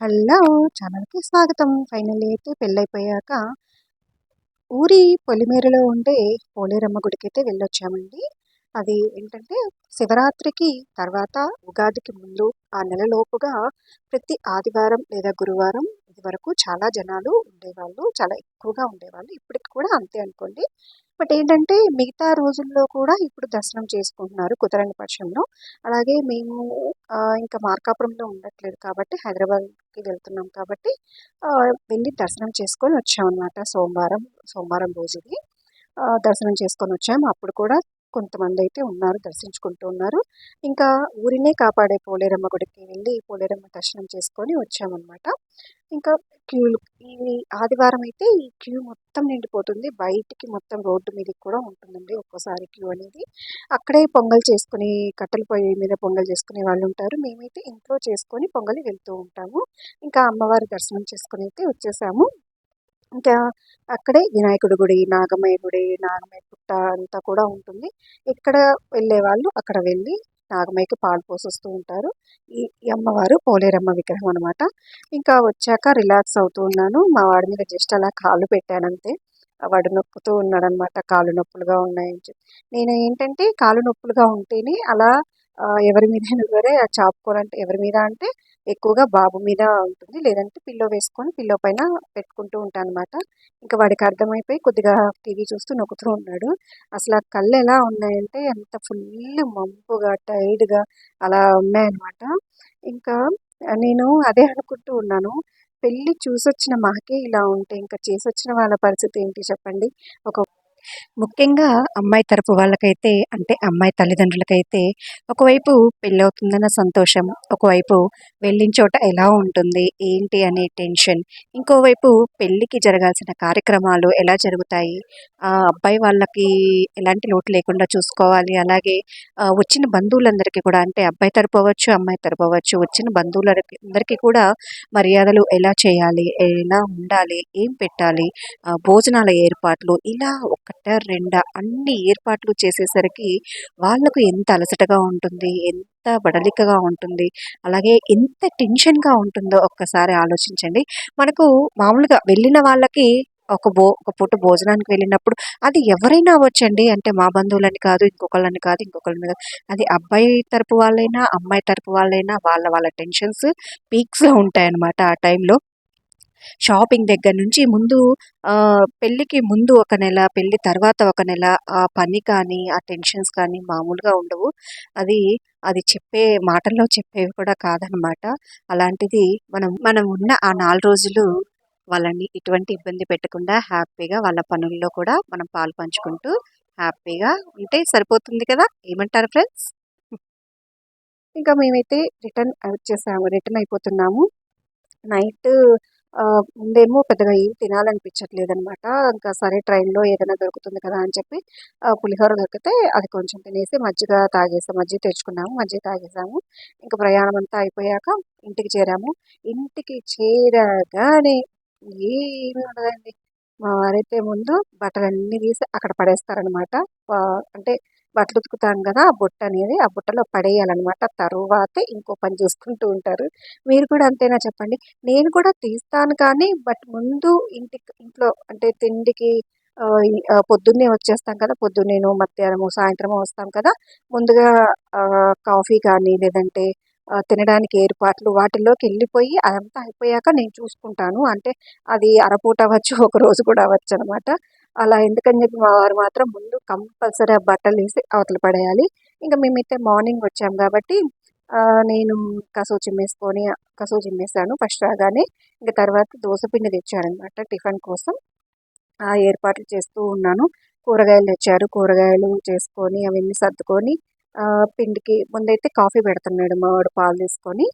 Hello! ఛానల్కి స్వాగతం. Finally అయితే పెళ్ళైపోయాక ఊరి పొలిమేరలో ఉండే పోలేరమ్మ గుడికి అయితే వెళ్ళొచ్చామండి. అది ఏంటంటే శివరాత్రికి తర్వాత ఉగాదికి ముందు ఆ నెలలోపుగా ప్రతి ఆదివారం లేదా గురువారం ఇది వరకు చాలా జనాలు ఉండేవాళ్ళు చాలా ఎక్కువగా ఉండేవాళ్ళు. ఇప్పటికి కూడా అంతే అనుకోండి. బట్ ఏంటంటే మిగతా రోజుల్లో కూడా ఇప్పుడు దర్శనం చేసుకుంటున్నారు కుదరని పక్షంలో. అలాగే మేము ఇంకా మార్కాపురంలో ఉండట్లేదు కాబట్టి హైదరాబాద్కి వెళ్తున్నాం కాబట్టి వెళ్ళి దర్శనం చేసుకొని వచ్చామన్నమాట సోమవారం సోమవారం రోజుది దర్శనం చేసుకొని వచ్చాము. అప్పుడు కూడా కొంతమంది అయితే ఉన్నారు దర్శించుకుంటూ ఉన్నారు. ఇంకా ఊరినే కాపాడే పోలేరమ్మ గుడికి వెళ్ళి పోలేరమ్మ దర్శనం చేసుకొని వచ్చామన్నమాట. ఇంకా క్యూలు ఈ ఆదివారం అయితే ఈ క్యూ మొత్తం నిండిపోతుంది. బయటికి మొత్తం రోడ్డు మీదకి కూడా ఉంటుందండి ఒక్కోసారి క్యూ అనేది. అక్కడే పొంగల్ చేసుకుని కట్టెల పొయ్యి మీద పొంగల్ చేసుకునే వాళ్ళు ఉంటారు. మేమైతే ఇంట్లో చేసుకొని పొంగలి వెళ్తూ ఉంటాము. ఇంకా అమ్మవారి దర్శనం చేసుకుని అయితే వచ్చేసాము. ఇంకా అక్కడే వినాయకుడి గుడి నాగమయ్య గుడి నాగమయ్య పుట్ట అంతా కూడా ఉంటుంది. ఇక్కడ వెళ్ళే వాళ్ళు అక్కడ వెళ్ళి నాగమైకి పాలు పోసేస్తూ ఉంటారు. ఈ అమ్మవారు పోలేరమ్మ విగ్రహం అనమాట ఇంకా వచ్చాక రిలాక్స్ అవుతూ ఉన్నాను. మా వాడి మీద జస్ట్ అలా కాళ్ళు పెట్టానంతే. వాడు నొప్పుతూ ఉన్నాడనమాట కాళ్ళు నొప్పులుగా ఉన్నాయని చెప్పి. నేను ఏంటంటే కాళ్ళు నొప్పులుగా ఉంటేనే అలా ఎవరి మీద సరే చాపుకోవాలంటే ఎవరి మీద అంటే ఎక్కువగా బాబు మీద ఉంటుంది. లేదంటే పిల్లో వేసుకొని పిల్లో పైన పెట్టుకుంటూ ఉంటాను అనమాట ఇంకా వాడికి అర్థమైపోయి కొద్దిగా టీవీ చూస్తూ నొక్కుతూ ఉన్నాడు. అసలు ఆ కళ్ళు ఎలా ఉన్నాయంటే అంత ఫుల్ మంపుగా టైర్డ్గా అలా ఉన్నాయన్నమాట. ఇంకా నేను అదే అనుకుంటూ ఉన్నాను. పెళ్ళి చూసొచ్చిన మాకే ఇలా ఉంటే ఇంకా చేసొచ్చిన వాళ్ళ పరిస్థితి ఏంటి చెప్పండి? ఒక ముఖ్యంగా అమ్మాయి తరపు వాళ్ళకైతే అంటే అమ్మాయి తల్లిదండ్రులకైతే ఒకవైపు పెళ్ళవుతుందన్న సంతోషం ఒకవైపు వెళ్ళిన చోట ఎలా ఉంటుంది ఏంటి అనే టెన్షన్ ఇంకోవైపు పెళ్ళికి జరగాల్సిన కార్యక్రమాలు ఎలా జరుగుతాయి ఆ అబ్బాయి వాళ్ళకి ఎలాంటి లోటు లేకుండా చూసుకోవాలి అలాగే వచ్చిన బంధువులందరికీ కూడా అంటే అబ్బాయి తరపు అవ్వచ్చు అమ్మాయి తరపు అవ్వచ్చు వచ్చిన బంధువులకి అందరికీ కూడా మర్యాదలు ఎలా చేయాలి ఎలా ఉండాలి ఏం పెట్టాలి భోజనాల ఏర్పాట్లు ఇలా ఒకట రెండా అన్ని ఏర్పాట్లు చేసేసరికి వాళ్ళకు ఎంత అలసటగా ఉంటుంది ఎంత బడలికగా ఉంటుంది అలాగే ఎంత టెన్షన్గా ఉంటుందో ఒక్కసారి ఆలోచించండి. మనకు మామూలుగా వెళ్ళిన వాళ్ళకి ఒక భో ఒక పూట భోజనానికి వెళ్ళినప్పుడు అది ఎవరైనా అవ్వచ్చండి. అంటే మా బంధువులని కాదు ఇంకొకళ్ళని కాదు ఇంకొకళ్ళని కాదు. అది అబ్బాయి తరపు వాళ్ళైనా అమ్మాయి తరపు వాళ్ళైనా వాళ్ళ వాళ్ళ టెన్షన్స్ పీక్స్లో ఉంటాయన్నమాట ఆ టైంలో. షాపింగ్ దగ్గర నుంచి ముందు పెళ్ళికి ముందు ఒక నెల పెళ్ళి తర్వాత ఒక నెల ఆ పని కానీ ఆ టెన్షన్స్ కానీ మామూలుగా ఉండవు. అది అది చెప్పే మాటల్లో చెప్పేవి కూడా కాదనమాట అలాంటిది మనం మనం ఉన్న ఆ నాలుగు రోజులు వాళ్ళని ఎటువంటి ఇబ్బంది పెట్టకుండా హ్యాపీగా వాళ్ళ పనుల్లో కూడా మనం పాలు పంచుకుంటూ హ్యాపీగా ఉంటే సరిపోతుంది కదా? ఏమంటారు ఫ్రెండ్స్? ఇంకా మేమైతే రిటర్న్ వచ్చేసాము రిటర్న్ అయిపోతున్నాము. నైట్ ముందేమో పెద్దగా ఏం తినాలనిపించట్లేదు అనమాట ఇంకా సరే ట్రైన్లో ఏదైనా దొరుకుతుంది కదా అని చెప్పి పులిహోర దొరికితే అది కొంచెం తినేసి మజ్జిగ తాగేసాం మజ్జిగ తెచ్చుకున్నాము మజ్జిగ తాగేసాము. ఇంకా ప్రయాణం అంతా అయిపోయాక ఇంటికి చేరాము. ఇంటికి చేరగానే ఏమి ఉండదండి. మా వారైతే ముందు బట్టలన్నీ తీసి అక్కడ పడేస్తారనమాట అంటే బట్టలు ఉతుకుతాం కదా ఆ బుట్ట అనేది ఆ బుట్టలో పడేయాలన్నమాట. తరువాతే ఇంకో పని చేసుకుంటూ ఉంటారు. మీరు కూడా అంతేనా చెప్పండి? నేను కూడా తీస్తాను కానీ బట్ ముందు ఇంటికి ఇంట్లో అంటే తిండికి పొద్దున్నే వచ్చేస్తాం కదా పొద్దున్నేను మధ్యాహ్నము సాయంత్రము వస్తాం కదా ముందుగా కాఫీ కానీ లేదంటే తినడానికి ఏర్పాట్లు వాటిల్లోకి వెళ్ళిపోయి అదంతా అయిపోయాక నేను చూసుకుంటాను. అంటే అది అరపూట అవ్వచ్చు ఒక రోజు కూడా అవ్వచ్చు అనమాట అలా ఎందుకని చెప్పి మా వారు మాత్రం ముందు కంపల్సరీ ఆ బట్టలు వేసి అవతల పడేయాలి. ఇంకా మేమైతే మార్నింగ్ వచ్చాం కాబట్టి నేను కసూ చిమ్మేసుకొని కసూ చిమ్మేసాను ఫస్ట్ రాగానే. ఇంకా తర్వాత దోశ పిండి తెచ్చారనమాట టిఫిన్ కోసం. ఆ ఏర్పాట్లు చేస్తూ ఉన్నాను. కూరగాయలు తెచ్చారు. కూరగాయలు చేసుకొని అవన్నీ సర్దుకొని పిండికి ముందైతే కాఫీ పెడుతున్నాడు మా వాడు పాలు తీసుకొని.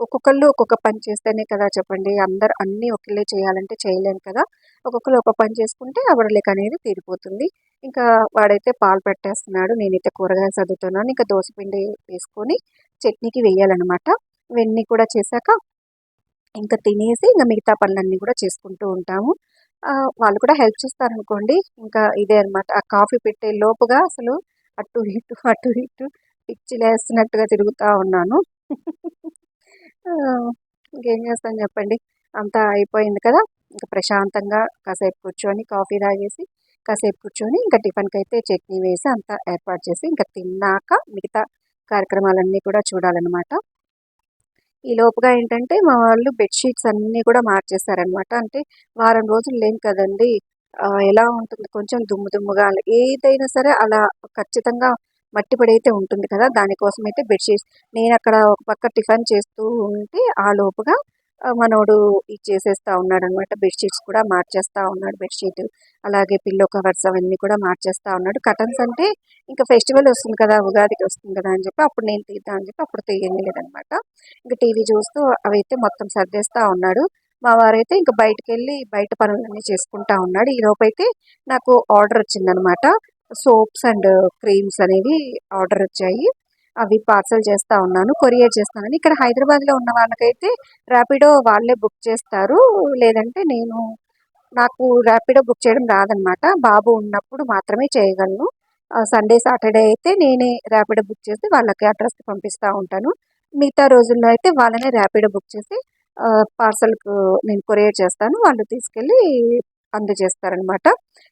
ఒక్కొక్కళ్ళు ఒక్కొక్క పని చేస్తేనే కదా చెప్పండి. అందరు అన్నీ ఒకేలే చేయాలంటే చేయలేము కదా. ఒక్కొక్కరు ఒక పని చేసుకుంటే ఆ అనేది తీరిపోతుంది. ఇంకా వాడైతే పాలు పెట్టేస్తున్నాడు. నేనైతే కూరగాయలు చదువుతున్నాను ఇంకా పిండి వేసుకొని చట్నీకి వేయాలన్నమాట. ఇవన్నీ కూడా చేశాక ఇంకా తినేసి ఇంకా మిగతా పనులన్నీ కూడా చేసుకుంటూ ఉంటాము. వాళ్ళు కూడా హెల్ప్ చేస్తారనుకోండి. ఇంకా ఇదే అనమాట ఆ కాఫీ పెట్టే లోపుగా అసలు అటు ఇటు అటు ఇటు పిచ్చి లేస్తున్నట్టుగా తిరుగుతూ ఉన్నాను. ఇంకేం చేస్తాను చెప్పండి. అంతా అయిపోయింది కదా? ఇంకా ప్రశాంతంగా కాసేపు కూర్చొని కాఫీ తాగేసి కాసేపు కూర్చొని ఇంకా టిఫిన్కి అయితే చట్నీ వేసి అంతా ఏర్పాటు చేసి ఇంకా తిన్నాక మిగతా కార్యక్రమాలన్నీ కూడా చూడాలన్నమాట. ఈ లోపుగా ఏంటంటే మా వాళ్ళు బెడ్షీట్స్ అన్నీ కూడా మార్చేస్తారనమాట అంటే వారం రోజులు లేం కదండి. ఎలా ఉంటుంది? కొంచెం దుమ్ము దుమ్ముగా ఏదైనా సరే అలా ఖచ్చితంగా మట్టి పడి అయితే ఉంటుంది కదా దానికోసం అయితే బెడ్షీట్స్ నేను అక్కడ ఒక పక్క టిఫిన్ చేస్తూ ఉంటే ఆ లోపుగా మనోడు ఇచ్చేసేస్తా ఉన్నాడు అనమాట బెడ్షీట్స్ కూడా మార్చేస్తా ఉన్నాడు బెడ్షీట్ అలాగే పిల్లో కవర్స్ అవన్నీ కూడా మార్చేస్తా ఉన్నాడు. కటన్స్ అంటే ఇంకా ఫెస్టివల్ వస్తుంది కదా ఉగాదికి వస్తుంది కదా అని చెప్పి అప్పుడు నేను తీద్దాం అని చెప్పి అప్పుడు తీయలేదనమాట ఇంకా టీవీ చూస్తూ అవైతే మొత్తం సర్దేస్తా ఉన్నాడు. మా వారైతే ఇంకా బయటకు వెళ్ళి బయట పనులన్నీ చేసుకుంటా ఉన్నాడు. ఈ లోపు అయితే నాకు ఆర్డర్ వచ్చిందనమాట సోప్స్ అండ్ క్రీమ్స్ అనేవి ఆర్డర్ వచ్చాయి. అవి పార్సల్ చేస్తా ఉన్నాను కొరియర్ చేస్తానని. ఇక్కడ హైదరాబాద్లో ఉన్న వాళ్ళకైతే ర్యాపిడో వాళ్ళే బుక్ చేస్తారు. లేదంటే నేను నాకు ర్యాపిడో బుక్ చేయడం రాదనమాట బాబు ఉన్నప్పుడు మాత్రమే చేయగలను. సండే సాటర్డే అయితే నేనే ర్యాపిడో బుక్ చేసి వాళ్ళకి అడ్రస్కి పంపిస్తూ ఉంటాను. మిగతా రోజుల్లో అయితే వాళ్ళనే ర్యాపిడో బుక్ చేసి పార్సల్కు నేను కొరియర్ చేస్తాను. వాళ్ళు తీసుకెళ్ళి అందజేస్తారనమాట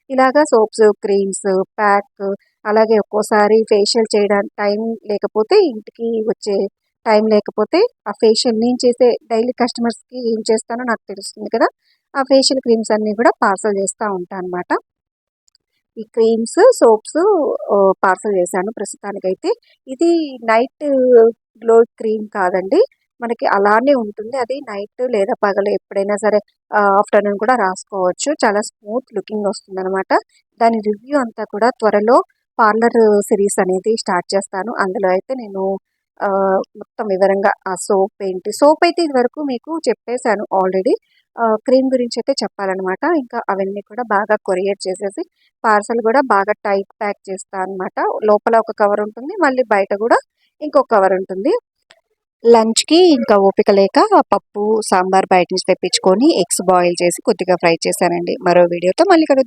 ఇలాగా సోప్స్ క్రీమ్స్ ప్యాక్ అలాగే ఒక్కోసారి ఫేషియల్ చేయడానికి టైం లేకపోతే ఇంటికి వచ్చే టైం లేకపోతే ఆ ఫేషియల్ నేను చేసే డైలీ కస్టమర్స్కి ఏం చేస్తానో నాకు తెలుస్తుంది కదా. ఆ ఫేషియల్ క్రీమ్స్ అన్నీ కూడా పార్సల్ చేస్తూ ఉంటాను అనమాట ఈ క్రీమ్స్ సోప్స్ పార్సల్ చేశాను ప్రస్తుతానికైతే. ఇది నైట్ గ్లో క్రీమ్ కాదండి. మనకి అలానే ఉంటుంది. అది నైట్ లేదా పగలు ఎప్పుడైనా సరే ఆఫ్టర్నూన్ కూడా రాసుకోవచ్చు. చాలా స్మూత్ లుకింగ్ వస్తుంది అనమాట దాని రివ్యూ అంతా కూడా త్వరలో పార్లర్ సిరీస్ అనేది స్టార్ట్ చేస్తాను. అందులో అయితే నేను మొత్తం వివరంగా ఆ సోప్ ఏంటి సోప్ అయితే ఇదివరకు మీకు చెప్పేశాను ఆల్రెడీ. క్రీమ్ గురించి అయితే చెప్పాలన్నమాట. ఇంకా అవన్నీ కూడా బాగా కొరియర్ చేసేసి పార్సల్ కూడా బాగా టైట్ ప్యాక్ చేస్తాను అనమాట లోపల ఒక కవర్ ఉంటుంది మళ్ళీ బయట కూడా ఇంకొక కవర్ ఉంటుంది. లంచ్కి ఇంకా ఓపిక లేక పప్పు సాంబార్ బయట నుంచి తెప్పించుకొని ఎగ్స్ బాయిల్ చేసి కొద్దిగా ఫ్రై చేశానండి. మరో వీడియోతో మళ్ళీ కలుద్దాం.